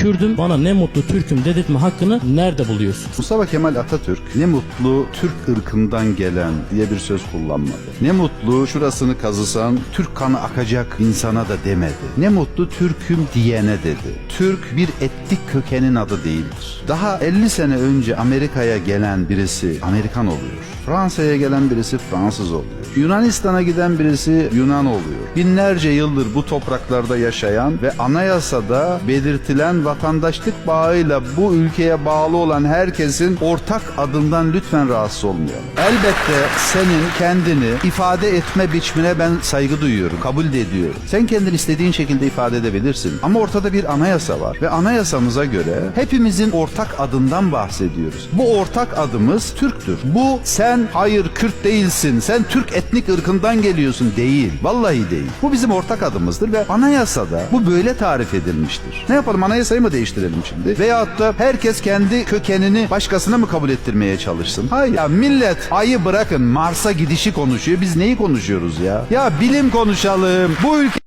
Kürdüm bana ne mutlu Türk'üm dedirtme hakkını nerede buluyorsun? Mustafa Kemal Atatürk ne mutlu Türk ırkından gelen diye bir söz kullanmadı. Ne mutlu şurasını kazısan Türk kanı akacak insana da demedi. Ne mutlu Türk'üm diyene dedi. Türk bir etnik kökenin adı değildir. Daha 50 sene önce Amerika'ya gelen birisi Amerikan oluyor. Fransa'ya gelen birisi Fransız oluyor. Yunanistan'a giden birisi Yunan oluyor. Binlerce yıldır bu topraklarda yaşayan ve anayasada belirtilen vatandaşlık bağıyla bu ülkeye bağlı olan herkesin ortak adından lütfen rahatsız olmayalım. Elbette senin kendini ifade etme biçimine ben saygı duyuyorum, kabul de ediyorum. Sen kendini istediğin şekilde ifade edebilirsin. Ama ortada bir anayasa var ve anayasamıza göre hepimizin ortak adından bahsediyoruz. Bu ortak adımız Türktür. Bu sen hayır Kürt değilsin, sen Türk etnik ırkından geliyorsun değil. Vallahi değil. Bu bizim ortak adımızdır ve anayasada bu böyle tarif edilmiştir. Ne yapalım anayasayı mı değiştirelim şimdi? Veyahut da herkes kendi kökenini başkasına mı kabul ettirmeye çalışsın? Hayır. Ya millet ayı bırakın Mars'a gidişi konuşuyor. Biz neyi konuşuyoruz ya? Ya bilim konuşalım. Bu ülke